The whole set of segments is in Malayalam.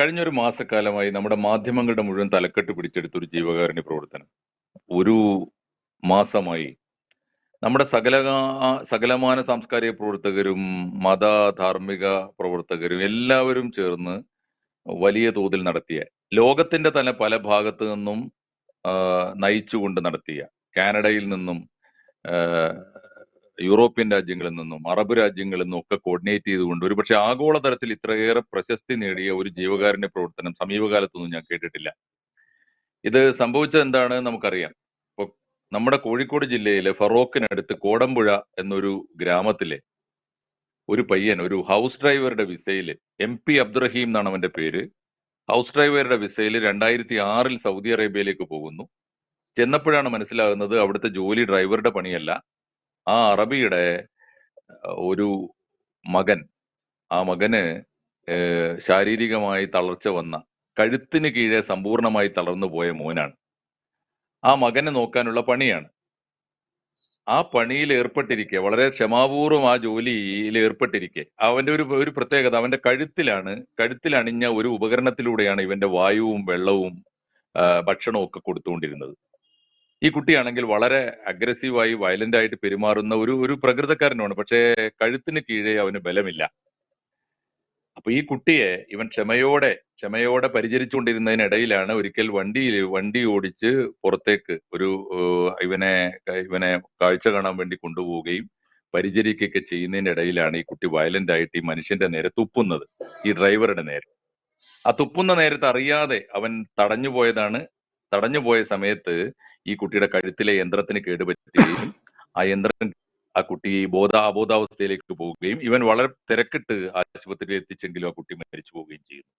കഴിഞ്ഞൊരു മാസക്കാലമായി നമ്മുടെ മാധ്യമങ്ങളുടെ മുഴുവൻ തലക്കെട്ട് പിടിച്ചെടുത്ത ഒരു ജീവകാരുണ്യ പ്രവർത്തനം. ഒരു മാസമായി നമ്മുടെ സകല സകലമാന സാംസ്കാരിക പ്രവർത്തകരും മത ധാർമ്മിക പ്രവർത്തകരും എല്ലാവരും ചേർന്ന് വലിയ തോതിൽ നടത്തിയ ലോകത്തിന്റെ തന്നെ പല ഭാഗത്തു നിന്നും നയിച്ചുകൊണ്ട് നടത്തിയ കാനഡയിൽ നിന്നും യൂറോപ്യൻ രാജ്യങ്ങളിൽ നിന്നും അറബ് രാജ്യങ്ങളിൽ നിന്നും ഒക്കെ കോർഡിനേറ്റ് ചെയ്തുകൊണ്ട് ഒരുപക്ഷെ ആഗോളതലത്തിൽ ഇത്രയേറെ പ്രശസ്തി നേടിയ ഒരു ജീവകാരുണ്യ പ്രവർത്തനം സമീപകാലത്തൊന്നും ഞാൻ കേട്ടിട്ടില്ല. ഇത് സംഭവിച്ചത് എന്താണ് നമുക്കറിയാം. ഇപ്പൊ നമ്മുടെ കോഴിക്കോട് ജില്ലയിലെ ഫറോക്കിനടുത്ത് കോടമ്പുഴ എന്നൊരു ഗ്രാമത്തിലെ ഒരു പയ്യൻ ഒരു ഹൗസ് ഡ്രൈവറുടെ വിസയിൽ എം പി അബ്ദുറഹീം എന്നാണ് അവന്റെ പേര്. ഹൗസ് ഡ്രൈവറുടെ വിസയിൽ രണ്ടായിരത്തി ആറിൽ സൗദി അറേബ്യയിലേക്ക് പോകുന്നു. ചെന്നപ്പോഴാണ് മനസ്സിലാകുന്നത് അവിടുത്തെ ജോലി ഡ്രൈവറുടെ പണിയല്ല. ആ അറബിയുടെ ഒരു മകൻ ആ മകന് ശാരീരികമായി തളർച്ച വന്ന കഴുത്തിന് കീഴെ സമ്പൂർണമായി തളർന്നു പോയ മോനാണ്. ആ മകനെ നോക്കാനുള്ള പണിയാണ്. ആ പണിയിൽ ഏർപ്പെട്ടിരിക്കെ വളരെ ക്ഷമാപൂർവം ആ ജോലിയിൽ ഏർപ്പെട്ടിരിക്കെ. അവന്റെ ഒരു ഒരു പ്രത്യേകത അവന്റെ കഴുത്തിലാണ് കഴുത്തിൽ അണിഞ്ഞ ഒരു ഉപകരണത്തിലൂടെയാണ് ഇവന്റെ വായുവും വെള്ളവും ഭക്ഷണവും ഒക്കെ കൊടുത്തുകൊണ്ടിരുന്നത്. ഈ കുട്ടിയാണെങ്കിൽ വളരെ അഗ്രസീവായി വയലന്റ് ആയിട്ട് പെരുമാറുന്ന ഒരു ഒരു പ്രകൃതക്കാരനാണ്. പക്ഷേ കഴുത്തിന് കീഴേ അവന് ബലമില്ല. അപ്പൊ ഈ കുട്ടിയെ ഇവൻ ക്ഷമയോടെ ക്ഷമയോടെ പരിചരിച്ചുകൊണ്ടിരുന്നതിനിടയിലാണ് ഒരിക്കൽ വണ്ടിയിൽ വണ്ടി ഓടിച്ച് പുറത്തേക്ക് ഒരു ഇവനെ ഇവനെ കാഴ്ച കാണാൻ വേണ്ടി കൊണ്ടുപോവുകയും പരിചരിക്കുകയൊക്കെ ചെയ്യുന്നതിനിടയിലാണ് ഈ കുട്ടി വയലന്റ് ആയിട്ട് ഈ മനുഷ്യന്റെ നേരെ തുപ്പുന്നത്. ഈ ഡ്രൈവറുടെ നേരെ. ആ തുപ്പുന്ന നേരത്ത് അറിയാതെ അവൻ തടഞ്ഞു പോയതാണ് തടഞ്ഞു പോയ സമയത്ത് ഈ കുട്ടിയുടെ കഴുത്തിലെ യന്ത്രത്തിന് കേടുപറ്റുകയും ആ യന്ത്രം ആ കുട്ടി ബോധ അബോധാവസ്ഥയിലേക്ക് പോവുകയും ഇവൻ വളരെ തിരക്കിട്ട് ആശുപത്രിയിൽ എത്തിച്ചെങ്കിലും ആ കുട്ടി മരിച്ചു പോവുകയും ചെയ്യുന്നു.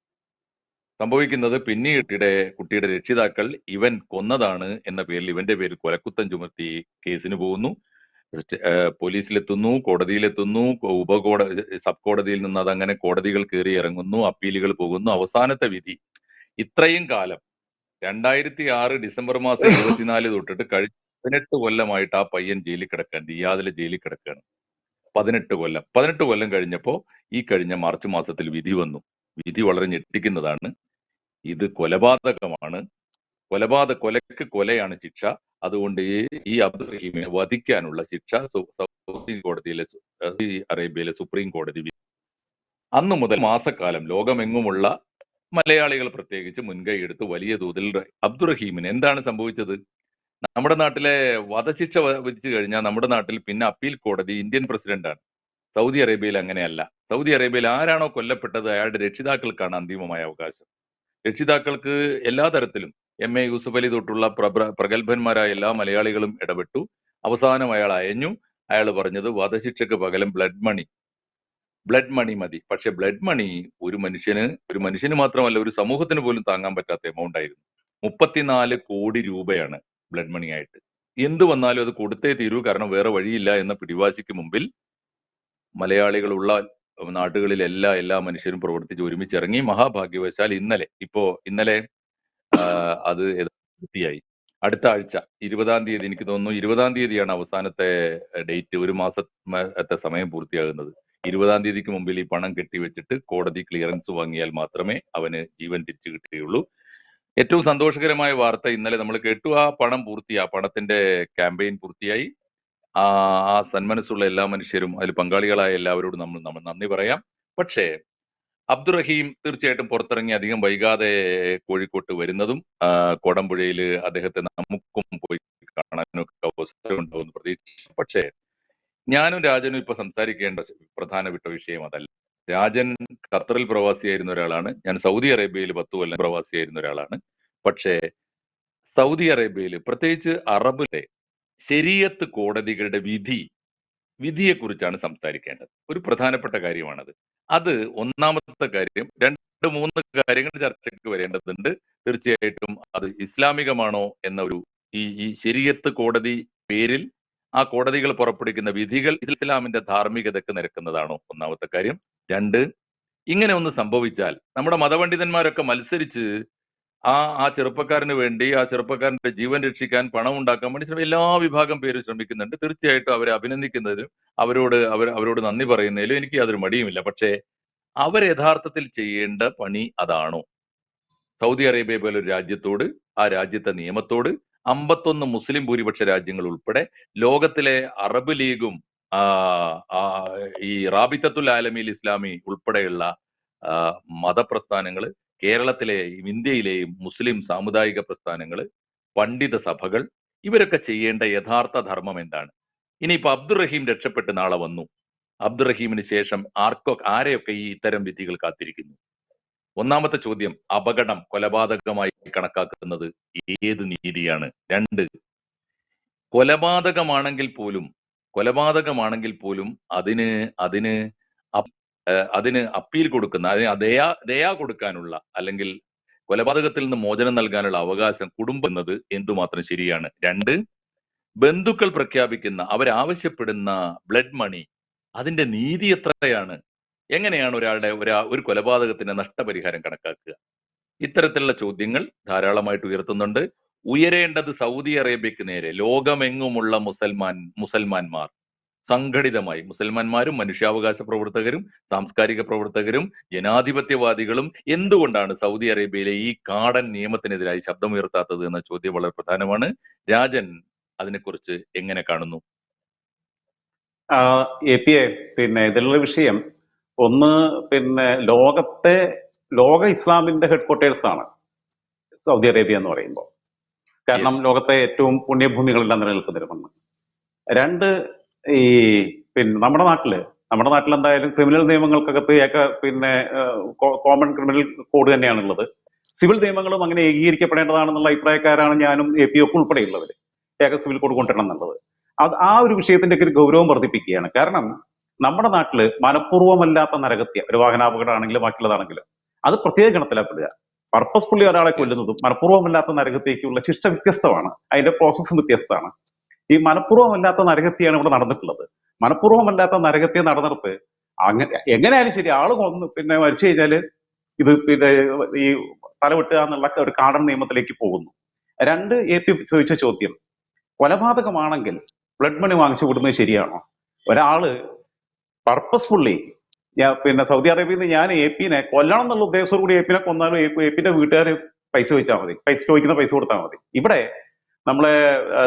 സംഭവിക്കുന്നത് പിന്നീട് കുട്ടിയുടെ രക്ഷിതാക്കൾ ഇവൻ കൊന്നതാണ് എന്ന പേരിൽ ഇവന്റെ പേരിൽ കൊലക്കുത്തം ചുമത്തി കേസിന് പോകുന്നു. പോലീസിലെത്തുന്നു കോടതിയിലെത്തുന്നു ഉപകോട സബ് കോടതിയിൽ നിന്ന് അതങ്ങനെ കോടതികൾ കയറി ഇറങ്ങുന്നു അപ്പീലുകൾ പോകുന്നു. അവസാനത്തെ വിധി ഇത്രയും കാലം രണ്ടായിരത്തി ആറ് ഡിസംബർ മാസം ഇരുപത്തിനാല് തൊട്ടിട്ട് കഴിഞ്ഞ പതിനെട്ട് കൊല്ലമായിട്ട് ആ പയ്യൻ ജയിലിൽ കിടക്കാൻ ദിയാദിലെ ജയിലിൽ കിടക്കുകയാണ്. പതിനെട്ട് കൊല്ലം. പതിനെട്ട് കൊല്ലം കഴിഞ്ഞപ്പോൾ ഈ കഴിഞ്ഞ മാർച്ച് മാസത്തിൽ വിധി വന്നു. വിധി വളരെ ഞെട്ടിക്കുന്നതാണ്. ഇത് കൊലപാതകമാണ്. കൊലപാതക കൊലക്ക് കൊലയാണ് ശിക്ഷ. അതുകൊണ്ട് ഈ അബ്ദുൾ റഹീമിനെ വധിക്കാനുള്ള ശിക്ഷ സൗദി കോടതിയിലെ സൗദി അറേബ്യയിലെ സുപ്രീം കോടതി. അന്നു മുതൽ മാസക്കാലം ലോകമെങ്ങുമുള്ള മലയാളികൾ പ്രത്യേകിച്ച് മുൻകൈ എടുത്ത് വലിയ തോതിൽ അബ്ദുറഹീമിന് എന്താണ് സംഭവിച്ചത്? നമ്മുടെ നാട്ടിലെ വധശിക്ഷ വിധിച്ചു കഴിഞ്ഞാൽ നമ്മുടെ നാട്ടിൽ പിന്നെ അപ്പീൽ കോടതി ഇന്ത്യൻ പ്രസിഡന്റാണ്. സൗദി അറേബ്യയിൽ അങ്ങനെയല്ല. സൗദി അറേബ്യയിൽ ആരാണോ കൊല്ലപ്പെട്ടത് അയാളുടെ രക്ഷിതാക്കൾക്കാണ് അന്തിമമായ അവകാശം. രക്ഷിതാക്കൾക്ക് എല്ലാ തരത്തിലും എം എ യൂസുഫ് അലി തൊട്ടുള്ള പ്രഗത്ഭന്മാരായ എല്ലാ മലയാളികളും ഇടപെട്ടു. അവസാനം അയാൾ അയഞ്ഞു. അയാൾ പറഞ്ഞത് വധശിക്ഷയ്ക്ക് പകരം ബ്ലഡ് മണി. ബ്ലഡ് മണി മതി. പക്ഷെ ബ്ലഡ് മണി ഒരു മനുഷ്യന് ഒരു മനുഷ്യന് മാത്രമല്ല ഒരു സമൂഹത്തിന് പോലും താങ്ങാൻ പറ്റാത്ത എമൗണ്ട് ആയിരുന്നു. മുപ്പത്തിനാല് കോടി രൂപയാണ് ബ്ലഡ് മണി ആയിട്ട്. എന്ത് വന്നാലും അത് കൊടുത്തേ തീരൂ. കാരണം വേറെ വഴിയില്ല എന്ന പിടിവാശിക്ക് മുമ്പിൽ മലയാളികളുള്ള നാടുകളിലെല്ലാ എല്ലാ മനുഷ്യരും പ്രവർത്തിച്ച് ഒരുമിച്ചിറങ്ങി മഹാഭാഗ്യവശാൽ ഇന്നലെ ഇപ്പോ ഇന്നലെ അത് വൃത്തിയായി അടുത്ത ആഴ്ച ഇരുപതാം തീയതി എനിക്ക് തോന്നുന്നു ഇരുപതാം തീയതിയാണ് അവസാനത്തെ ഡേറ്റ് ഒരു മാസത്തെ സമയം പൂർത്തിയാകുന്നത്. ഇരുപതാം തീയതിക്ക് മുമ്പിൽ ഈ പണം കെട്ടിവെച്ചിട്ട് കോടതി ക്ലിയറൻസ് വാങ്ങിയാൽ മാത്രമേ അവന് ജീവൻ തിരിച്ചു കിട്ടുകയുള്ളൂ. ഏറ്റവും സന്തോഷകരമായ വാർത്ത ഇന്നലെ നമ്മൾ കേട്ടു. ആ പണം പൂർത്തിയാ പണത്തിന്റെ ക്യാമ്പയിൻ പൂർത്തിയായി. ആ സന്മനസ്സുള്ള എല്ലാ മനുഷ്യരും അതിൽ പങ്കാളികളായ എല്ലാവരോടും നമ്മൾ നമ്മൾ നന്ദി പറയാം. പക്ഷേ അബ്ദുറഹീം തീർച്ചയായിട്ടും പുറത്തിറങ്ങി അധികം വൈകാതെ കോഴിക്കോട്ട് വരുന്നതും കോടമ്പുഴയിൽ അദ്ദേഹത്തെ നമുക്കും പോയി കാണാനൊക്കെ അവസരം ഉണ്ടാവും പ്രതീക്ഷിച്ചു പക്ഷേ ഞാനും രാജനും ഇപ്പൊ സംസാരിക്കേണ്ട പ്രധാനപ്പെട്ട വിഷയം അതല്ല. രാജൻ ഖത്തറിൽ പ്രവാസിയായിരുന്ന ഒരാളാണ്. ഞാൻ സൗദി അറേബ്യയിൽ പത്തു കൊല്ലം പ്രവാസിയായിരുന്ന ഒരാളാണ്. പക്ഷേ സൗദി അറേബ്യയിൽ പ്രത്യേകിച്ച് അറബിലെ ശരീഅത്ത് കോടതികളുടെ വിധി വിധിയെക്കുറിച്ചാണ് സംസാരിക്കേണ്ടത്. ഒരു പ്രധാനപ്പെട്ട കാര്യമാണത്. അത് ഒന്നാമത്തെ കാര്യം. രണ്ട് മൂന്ന് കാര്യങ്ങൾ ചർച്ചയ്ക്ക് വരേണ്ടതുണ്ട്. തീർച്ചയായിട്ടും അത് ഇസ്ലാമികമാണോ എന്ന ഒരു ഈ ഈ ശരീഅത്ത് കോടതി പേരിൽ ആ കോടതികൾ പുറപ്പെടുവിക്കുന്ന വിധികൾ ഇസ്ലാമിന്റെ ധാർമ്മികതയ്ക്ക് നിരക്കുന്നതാണോ? ഒന്നാമത്തെ കാര്യം. രണ്ട് ഇങ്ങനെ ഒന്ന് സംഭവിച്ചാൽ നമ്മുടെ മതപണ്ഡിതന്മാരൊക്കെ മത്സരിച്ച് ആ ആ ചെറുപ്പക്കാരന് വേണ്ടി ആ ചെറുപ്പക്കാരന്റെ ജീവൻ രക്ഷിക്കാൻ പണം ഉണ്ടാക്കാൻ വേണ്ടി ശ്രമിക്കും എല്ലാ വിഭാഗം പേര് ശ്രമിക്കുന്നുണ്ട്. തീർച്ചയായിട്ടും അവരെ അഭിനന്ദിക്കുന്നതിലും അവരോട് അവർ അവരോട് നന്ദി പറയുന്നതിലും എനിക്ക് അതൊരു മടിയുമില്ല. പക്ഷേ അവർ യഥാർത്ഥത്തിൽ ചെയ്യേണ്ട പണി അതാണോ? സൗദി അറേബ്യ പോലെ ഒരു രാജ്യത്തോട് ആ രാജ്യത്തെ നിയമത്തോട് അമ്പത്തൊന്ന് മുസ്ലിം ഭൂരിപക്ഷ രാജ്യങ്ങൾ ഉൾപ്പെടെ ലോകത്തിലെ അറബ് ലീഗും ഈ റാബിത്തത്തുൽ ആലമിൽ ഇസ്ലാമി ഉൾപ്പെടെയുള്ള മതപ്രസ്ഥാനങ്ങൾ കേരളത്തിലെയും ഇന്ത്യയിലെയും മുസ്ലിം സാമുദായിക പ്രസ്ഥാനങ്ങൾ പണ്ഡിത സഭകൾ ഇവരൊക്കെ ചെയ്യേണ്ട യഥാർത്ഥ ധർമ്മം എന്താണ്? ഇനിയിപ്പോ അബ്ദുറഹീം രക്ഷപ്പെട്ട് നാളെ വന്നു. അബ്ദുറഹീമിന് ശേഷം ആർക്കൊ ആരെയൊക്കെ ഈ ഇത്തരം വിധികൾ കാത്തിരിക്കുന്നു? ഒന്നാമത്തെ ചോദ്യം അപകടം കൊലപാതകമായി കണക്കാക്കുന്നത് ഏത് നീതിയാണ്? രണ്ട് കൊലപാതകമാണെങ്കിൽ പോലും കൊലപാതകമാണെങ്കിൽ പോലും അതിന് അതിന് അതിന് അപ്പീൽ കൊടുക്കുന്ന അതിന് ദയാ ദയാ കൊടുക്കാനുള്ള അല്ലെങ്കിൽ കൊലപാതകത്തിൽ നിന്ന് മോചനം നൽകാനുള്ള അവകാശം കുടുംബം എന്നത് എന്തുമാത്രം ശരിയാണ്? രണ്ട് ബന്ധുക്കൾ പ്രഖ്യാപിക്കുന്ന അവരാവശ്യപ്പെടുന്ന ബ്ലഡ് മണി അതിന്റെ നീതി എത്രയാണ്? എങ്ങനെയാണ് ഒരാളുടെ ഒരാ ഒരു കൊലപാതകത്തിന്റെ നഷ്ടപരിഹാരം കണക്കാക്കുക? ഇത്തരത്തിലുള്ള ചോദ്യങ്ങൾ ധാരാളമായിട്ട് ഉയർത്തുന്നുണ്ട്. ഉയരേണ്ടത് സൗദി അറേബ്യക്ക് നേരെ. ലോകമെങ്ങുമുള്ള മുസൽമാൻ മുസൽമാന്മാർ സംഘടിതമായി മുസൽമാന്മാരും മനുഷ്യാവകാശ പ്രവർത്തകരും സാംസ്കാരിക പ്രവർത്തകരും ജനാധിപത്യവാദികളും എന്തുകൊണ്ടാണ് സൗദി അറേബ്യയിലെ ഈ കാടൻ നിയമത്തിനെതിരായി ശബ്ദമുയർത്താത്തത് എന്ന ചോദ്യം വളരെ പ്രധാനമാണ്. രാജൻ അതിനെക്കുറിച്ച് എങ്ങനെ കാണുന്നു? എ പി എ പിന്നെ ഇതിലുള്ള വിഷയം ഒന്ന് പിന്നെ ലോകത്തെ ലോക ഇസ്ലാമിന്റെ ഹെഡ്ക്വാർട്ടേഴ്സ് ആണ് സൗദി അറേബ്യ എന്ന് പറയുമ്പോൾ. കാരണം ലോകത്തെ ഏറ്റവും പുണ്യഭൂമികളെല്ലാം നിലനിൽക്കുന്ന മണ്ണ് രണ്ട് ഈ പിന്നെ നമ്മുടെ നാട്ടിൽ നമ്മുടെ നാട്ടിൽ എന്തായാലും ക്രിമിനൽ നിയമങ്ങൾക്കകത്ത് ഏക പിന്നെ കോമൺ ക്രിമിനൽ കോഡ് തന്നെയാണുള്ളത്. സിവിൽ നിയമങ്ങളും അങ്ങനെ ഏകീകരിക്കപ്പെടേണ്ടതാണെന്നുള്ള അഭിപ്രായക്കാരാണ് ഞാനും എ പി ഒക്കെ ഉൾപ്പെടെയുള്ളവർ ഏക സിവിൽ കോഡ് കൊണ്ടുവരണം എന്നുള്ളത്. അത് ആ ഒരു വിഷയത്തിന്റെ ഒക്കെ ഒരു ഗൗരവം വർദ്ധിപ്പിക്കുകയാണ്. കാരണം നമ്മുടെ നാട്ടിൽ മനഃപൂർവമല്ലാത്ത നരകത്യ ഒരു വാഹനാപകടമാണെങ്കിലും ബാക്കിയുള്ളതാണെങ്കിലും അത് പ്രത്യേക ഗണത്തിലാപ്പെടുക പർപ്പസ്ഫുള്ളി ഒരാളെ കൊല്ലുന്നതും മനഃപൂർവമല്ലാത്ത നരകത്തേക്കുള്ള ശിക്ഷ വ്യത്യസ്തമാണ്. അതിന്റെ പ്രോസസ്സും വ്യത്യസ്തമാണ്. ഈ മനഃപൂർവമല്ലാത്ത നരകത്തെയാണ് ഇവിടെ നടന്നിട്ടുള്ളത്. മനഃപൂർവമല്ലാത്ത നരകത്തെ നടന്നിടത്ത് അങ്ങനെ എങ്ങനെയായാലും ശരി ആൾ കൊന്ന് പിന്നെ മരിച്ചു കഴിഞ്ഞാൽ ഇത് പിന്നെ ഈ തലവെട്ടുക എന്നുള്ള ഒരു കാടൻ നിയമത്തിലേക്ക് പോകുന്നു. രണ്ട് ഏറ്റി ചോദിച്ച ചോദ്യം. കൊലപാതകമാണെങ്കിൽ ബ്ലഡ് മണി വാങ്ങിച്ചു കൊടുക്കുന്നത് ശരിയാണോ? ഒരാൾ പർപ്പസ്ഫുള്ളി ഞാൻ പിന്നെ സൗദി അറേബ്യയിൽ നിന്ന് ഞാൻ എ പിനെ കൊല്ലണം എന്നുള്ള ഉദ്ദേശത്തോടു കൂടി എ പിനെ കൊന്നാലും എ പിന്റെ വീട്ടുകാർ പൈസ ചോദിച്ചാൽ മതി. പൈസ ചോദിക്കുന്ന പൈസ കൊടുത്താൽ മതി. ഇവിടെ നമ്മളെ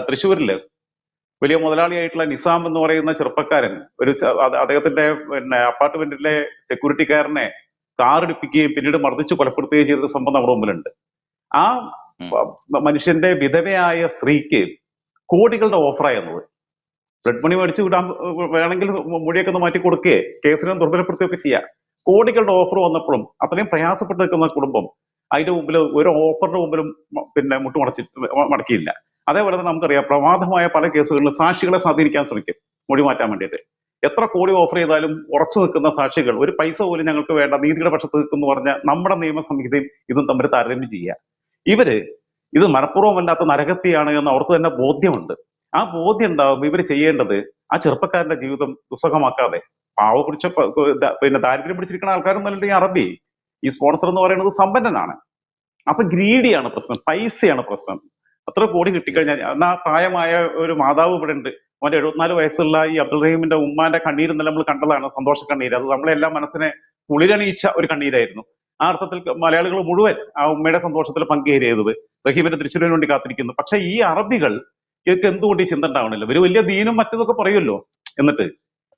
തൃശ്ശൂരിൽ വലിയ മുതലാളിയായിട്ടുള്ള നിസാം എന്ന് പറയുന്ന ചെറുപ്പക്കാരൻ ഒരു അദ്ദേഹത്തിന്റെ പിന്നെ അപ്പാർട്ട്മെന്റിലെ സെക്യൂരിറ്റിക്കാരനെ കാറെടുപ്പിക്കുകയും പിന്നീട് മർദ്ദിച്ച് കൊലപ്പെടുത്തുകയും ചെയ്ത സംഭവം നമ്മുടെ മുമ്പിലുണ്ട്. ആ മനുഷ്യന്റെ വിധവയായ സ്ത്രീക്ക് കോടികളുടെ ഓഫറായിരുന്നത് ബ്ലഡ് മണി മേടിച്ച് വിടാൻ വേണമെങ്കിൽ മൊഴിയൊക്കെ ഒന്ന് മാറ്റി കൊടുക്കുകയെ കേസിനെ ദുർബലപ്പെടുത്തുകയൊക്കെ ചെയ്യാം. കോടികളുടെ ഓഫർ വന്നപ്പോഴും അത്രയും പ്രയാസപ്പെട്ട് നിൽക്കുന്ന കുടുംബം അതിന്റെ മുമ്പിൽ ഒരു ഓഫറിന്റെ മുമ്പിലും പിന്നെ മുട്ടുമടച്ച് മടക്കിയില്ല. അതേപോലെ തന്നെ നമുക്കറിയാം പ്രമാദമായ പല കേസുകളിലും സാക്ഷികളെ സ്വാധീനിക്കാൻ ശ്രമിക്കും മൊഴി മാറ്റാൻ വേണ്ടിയിട്ട്. എത്ര കോടി ഓഫർ ചെയ്താലും ഉറച്ചു നിൽക്കുന്ന സാക്ഷികൾ ഒരു പൈസ പോലും ഞങ്ങൾക്ക് വേണ്ട നീതിയുടെ പക്ഷത്ത് നിൽക്കുന്നു പറഞ്ഞ നമ്മുടെ നിയമ സംഹിതയും ഇതും തമ്മിൽ താരതമ്യം ചെയ്യുക. ഇവർ ഇത് മനഃപൂർവമല്ലാത്ത നരകത്തിയാണ് എന്ന് അവർക്ക് തന്നെ ബോധ്യമുണ്ട്. ആ ബോധ്യം ഉണ്ടാവുമ്പോൾ ഇവർ ചെയ്യേണ്ടത് ആ ചെറുപ്പക്കാരന്റെ ജീവിതം ദുസ്സഹമാക്കാതെ. പാവ പിടിച്ച പിന്നെ ദാരിദ്ര്യം പിടിച്ചിരിക്കുന്ന ആൾക്കാരൊന്നും ഈ അറബി. ഈ സ്പോൺസർ എന്ന് പറയുന്നത് സമ്പന്നനാണ്. അപ്പൊ ഗ്രീഡിയാണ് പ്രശ്നം. പൈസയാണ് പ്രശ്നം. അത്ര കോടി കിട്ടിക്കഴിഞ്ഞാൽ എന്നാ പ്രായമായ ഒരു മാതാവ് ഇവിടെ ഉണ്ട്. അവന്റെ എഴുപത്തിനാല് വയസ്സുള്ള ഈ അബ്ദുൾ റഹീമിന്റെ ഉമ്മാന്റെ കണ്ണീര് ഇന്നലെ നമ്മൾ കണ്ടതാണ്. സന്തോഷ കണ്ണീര് അത് നമ്മളെല്ലാം മനസ്സിനെ കുളിരണിയിച്ച ഒരു കണ്ണീരായിരുന്നു. ആ അർത്ഥത്തിൽ മലയാളികൾ മുഴുവൻ ആ ഉമ്മയുടെ സന്തോഷത്തിൽ പങ്കുചേരിയത് റഹീമിന്റെ തൃശ്ശൂരിന് വേണ്ടി കാത്തിരിക്കുന്നു. പക്ഷെ ഈ അറബികൾ ഇവർക്ക് എന്തുകൊണ്ട് ഈ ചിന്ത ഉണ്ടാവണില്ല? ഇവർ വലിയ ദീനും മറ്റതൊക്കെ പറയുമല്ലോ? എന്നിട്ട്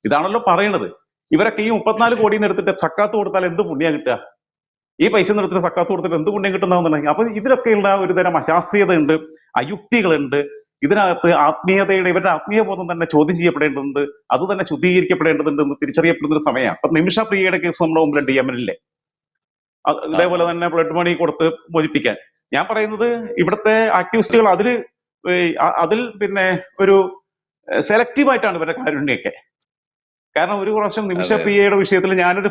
ഇതാണല്ലോ പറയണത്. ഇവരൊക്കെ ഈ മുപ്പത്തിനാല് കോടിയിൽ നിന്ന് എടുത്തിട്ട് സക്കാത്ത് കൊടുത്താൽ എന്ത് പുണ്യം കിട്ടുക? ഈ പൈസ നിർത്തിട്ട് സക്കാത്ത് കൊടുത്തിട്ട് എന്ത് പുണ്യം കിട്ടുന്നതെന്നുണ്ടെങ്കിൽ അപ്പൊ ഇതിലൊക്കെയുള്ള ഒരു തരം അശാസ്ത്രീയത ഉണ്ട് അയുക്തികളുണ്ട് ഇതിനകത്ത് ആത്മീയതയുടെ ഇവരുടെ ആത്മീയ ബോധം തന്നെ ചോദ്യം ചെയ്യപ്പെടേണ്ടതുണ്ട്. അത് തന്നെ ശുദ്ധീകരിക്കപ്പെടേണ്ടതുണ്ട് എന്ന് തിരിച്ചറിയപ്പെടുന്ന ഒരു സമയമാണ്. അപ്പൊ നിമിഷ പ്രിയയുടെ കേസ് നമ്മുടെ യമനിലെ. അത് അതേപോലെ തന്നെ ബ്ലഡ് മണി കൊടുത്ത് മോചിപ്പിക്കാൻ. ഞാൻ പറയുന്നത് ഇവിടുത്തെ ആക്ടിവിസ്റ്റുകൾ അതിൽ അതിൽ പിന്നെ ഒരു സെലക്റ്റീവ് ആയിട്ടാണ് ഇവരുടെ കാരുണ്യൊക്കെ കാരണം ഒരു പ്രാവശ്യം നിമിഷ പി പ്രിയയുടെ വിഷയത്തിൽ ഞാനൊരു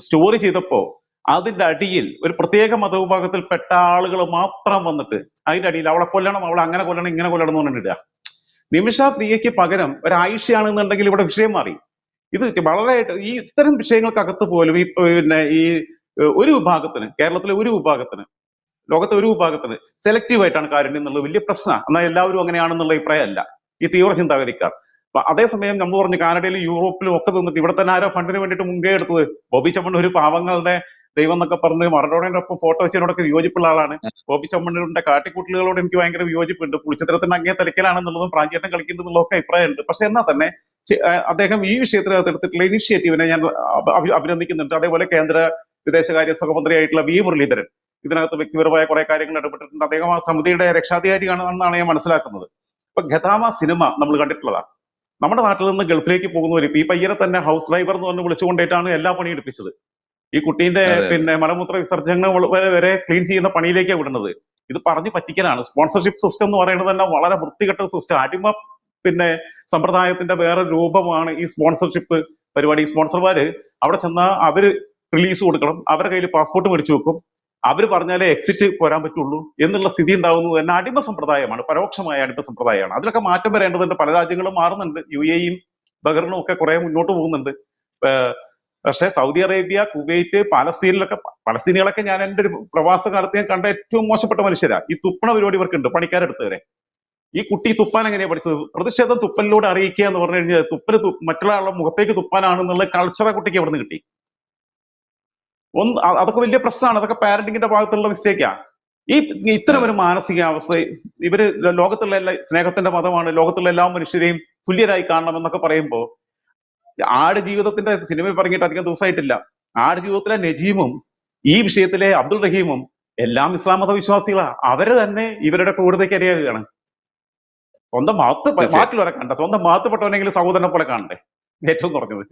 സ്റ്റോറി ചെയ്തപ്പോ അതിന്റെ അടിയിൽ ഒരു പ്രത്യേക മതവിഭാഗത്തിൽപ്പെട്ട ആളുകൾ മാത്രം വന്നിട്ട് അതിന്റെ അടിയിൽ അവളെ കൊല്ലണം അവളെ അങ്ങനെ കൊല്ലണം ഇങ്ങനെ കൊല്ലണം എന്ന് പറഞ്ഞിട്ടിടുക നിമിഷ പ്രിയയ്ക്ക് പകരം ഒരു ആയിഷയാണെന്നുണ്ടെങ്കിൽ ഇവിടെ വിഷയം മാറി. ഇത് വളരെ ഈ ഇത്തരം വിഷയങ്ങൾക്കകത്ത് പോലും ഈ പിന്നെ ഈ ഒരു വിഭാഗത്തിന് കേരളത്തിലെ ഒരു വിഭാഗത്തിന് ലോകത്തെ ഒരു വിഭാഗത്തിന് സെലക്റ്റീവ് ആയിട്ടാണ് കാരുണ്യം എന്നുള്ളത് വലിയ പ്രശ്നമാണ്. എന്നാൽ എല്ലാവരും അങ്ങനെയാണെന്നുള്ള അഭിപ്രായമല്ല. ഈ തീവ്ര ചിന്താഗതിക്കാർ. അതേസമയം നമ്മൾ പറഞ്ഞു കാനഡയിലും യൂറോപ്പിലും ഒക്കെ നിന്നിട്ട് ഇവിടെ തന്നെ ആരോ ഫണ്ടിന് വേണ്ടിയിട്ട് മുൻകൈ എടുത്തത്. ബോബി ചമ്മൺ ഒരു പാവങ്ങളുടെ ദൈവം എന്നൊക്കെ പറഞ്ഞ് മറഡോണയുടെ ഒപ്പം ഫോട്ടോ വെച്ചതിനോടൊക്കെ വിയോജിപ്പുള്ള ആളാണ്. ബോബി ചമ്മണ്ണിന്റെ കാട്ടിക്കൂട്ടലുകളോട് എനിക്ക് ഭയങ്കര വിയോജിപ്പുണ്ട്. പുളിച്ചിത്രത്തിന്റെ അങ്ങേ തലക്കലാണെന്നുള്ളതും പ്രാഞ്ചേട്ടൻ കളിക്കുന്നുള്ളതൊക്കെ അഭിപ്രായമുണ്ട് പക്ഷെ എന്നാൽ തന്നെ അദ്ദേഹം ഈ വിഷയത്തിൽ എടുത്തിട്ടുള്ള ഇനിഷ്യേറ്റീവിനെ ഞാൻ അഭിനന്ദിക്കുന്നുണ്ട്. അതേപോലെ കേന്ദ്ര വിദേശകാര്യ സഹമന്ത്രിയായിട്ടുള്ള വി മുരളീധരൻ. ഇതിനകത്ത് വ്യക്തിപരമായ കുറെ കാര്യങ്ങൾ ഇടപെട്ടിട്ടുണ്ട്. അദ്ദേഹം ആ സമിതിയുടെ രക്ഷാധികാരിയാണെന്നാണ് ഞാൻ മനസ്സിലാക്കുന്നത്. ഇപ്പൊ ഖതാമ സിനിമ നമ്മൾ കണ്ടിട്ടുള്ളതാണ്. നമ്മുടെ നാട്ടിൽ നിന്ന് ഗൾഫിലേക്ക് പോകുന്നവർ ഈ പയ്യനെ തന്നെ ഹൗസ് ഡ്രൈവർ എന്ന് പറഞ്ഞ് വിളിച്ചുകൊണ്ടേറ്റാണ് എല്ലാ പണിയും എടുപ്പിച്ചത്. ഈ കുട്ടീന്റെ. പിന്നെ മലമൂത്ര വിസർജനങ്ങൾ വരെ വരെ ക്ലീൻ ചെയ്യുന്ന പണിയിലേക്കാണ് വിടുന്നത്. ഇത് പറഞ്ഞു പറ്റിക്കലാണ്. സ്പോൺസർഷിപ്പ് സിസ്റ്റം എന്ന് പറയുന്നത് തന്നെ വളരെ വൃത്തികെട്ട സിസ്റ്റം. അടിമ പിന്നെ സമ്പ്രദായത്തിന്റെ വേറെ രൂപമാണ് ഈ സ്പോൺസർഷിപ്പ് പരിപാടി. സ്പോൺസർമാര് അവിടെ ചെന്നാൽ അവർ റിലീസ് കൊടുക്കണം. അവരുടെ കയ്യിൽ പാസ്പോർട്ട് മേടിച്ചു വെക്കും. അവർ പറഞ്ഞാലേ എക്സിറ്റ് പോരാൻ പറ്റുള്ളൂ എന്നുള്ള സ്ഥിതി ഉണ്ടാവുന്നത് തന്നെ അടിമ സമ്പ്രദായമാണ് പരോക്ഷമായ അടിമ സമ്പ്രദായമാണ്. അതിലൊക്കെ മാറ്റം വരേണ്ടതുണ്ട്. പല രാജ്യങ്ങളും മാറുന്നുണ്ട്. യു എയും ബഹ്റിനും ഒക്കെ കുറെ മുന്നോട്ട് പോകുന്നുണ്ട്. പക്ഷേ സൗദി അറേബ്യ കുവൈറ്റ് പാലസ്തീനിലൊക്കെ പലസ്തീനികളൊക്കെ ഞാൻ എന്റെ ഒരു പ്രവാസ കാലത്ത് ഞാൻ കണ്ട ഏറ്റവും മോശപ്പെട്ട മനുഷ്യരാ. ഈ തുപ്പണ പരിപാടി ഇവർക്കുണ്ട് പണിക്കാരെടുത്ത് വരെ. ഈ കുട്ടി തുപ്പാൻ എങ്ങനെയാ പഠിച്ചത്? പ്രതിഷേധം തുപ്പലിലൂടെ അറിയിക്കുക എന്ന് പറഞ്ഞു കഴിഞ്ഞാൽ തുപ്പൽ മറ്റുള്ള മുഖത്തേക്ക് തുപ്പാനാണെന്നുള്ള കൾച്ചർ കുട്ടിക്ക് എവിടെ നിന്ന് കിട്ടി. ഒന്ന് അതൊക്കെ വലിയ പ്രശ്നമാണ്. അതൊക്കെ പാരന്റിങ്ങിന്റെ ഭാഗത്തുള്ള മിസ്റ്റേക്കാ ഈ ഇത്തരം ഒരു മാനസികാവസ്ഥ ഇവർ ലോകത്തുള്ള എല്ലാ സ്നേഹത്തിന്റെ മതമാണ് ലോകത്തുള്ള എല്ലാ മനുഷ്യരെയും തുല്യരായി കാണണം എന്നൊക്കെ പറയുമ്പോൾ ആട് ജീവിതത്തിന്റെ സിനിമ പറഞ്ഞിട്ട് അധികം ദിവസമായിട്ടില്ല. ആട് ജീവിതത്തിലെ നജീമും ഈ വിഷയത്തിലെ അബ്ദുൾ റഹീമും എല്ലാം ഇസ്ലാം മത വിശ്വാസികളാണ് അവർ തന്നെ ഇവരുടെ ക്രൂരതയ്ക്ക് ഇരയാകുകയാണ്. സ്വന്തം മാത്ത് മാറ്റിൽ വരെ കണ്ട സ്വന്തം മാത്തുപെട്ടവനെങ്കിലും സഹോദരനെ പോലെ കാണണ്ടേ? ഏറ്റവും കുറഞ്ഞത്.